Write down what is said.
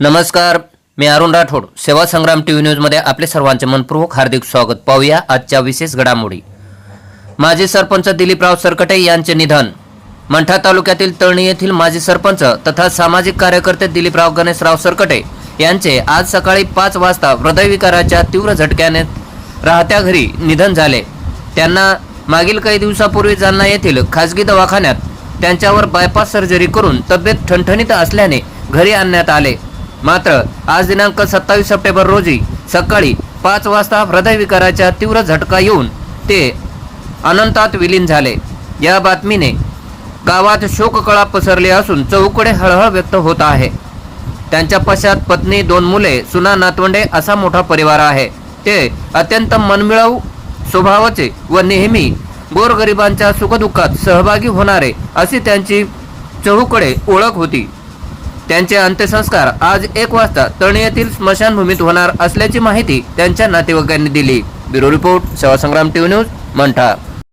नमस्कार मी अरुण राठोड. सेवा संग्राम T V न्यूजमध्ये आपले सर्वांचे मनपूर्वक हार्दिक स्वागत. पाहूया आजच्या विशेष घडामोडी. माजी सरपंच दिलीपराव सरकटे यांचे निधन. मंठा तालुक्यातील तळणी येथील माजी सरपंच तथा सामाजिक कार्यकर्ते दिलीपराव गणेशराव सरकटे यांचे आज सकाळी पाच वाजता हृदयविकाराच्या तीव्र झटक्याने राहत्या घरी निधन झाले. त्यांना मागील काही दिवसापूर्वी जालना येथील खाजगी दवाखान्यात त्यांच्यावर बायपास सर्जरी करून तब्येत ठणठणीत असल्याने घरी आणण्यात आले. मात्र आज दिनांक सत्तावीस सप्टेंबर रोजी सकाळी पाच वाजता हृदयविकाराच्या तीव्र झटका येऊन ते अनंतात विलीन झाले. या बातमीने गावात शोककळा पसरली असून चौकडे हळहळ व्यक्त होत आहे. त्यांच्या पश्चात पत्नी दोन मुले सुना नातवंडे असा मोठा परिवार आहे. ते अत्यंत मनमिळाऊ स्वभावाचे व नेहमी गोरगरिबांच्या सुखदुःखात सहभागी होणारे अशी त्यांची चहूकडे ओळख होती. त्यांचे अंत्यसंस्कार आज एक वाजता तळणी येथील स्मशानभूमीत होणार असल्याची माहिती त्यांच्या नातेवाईकांनी दिली. Bureau report Sevasangram TV news Mantha.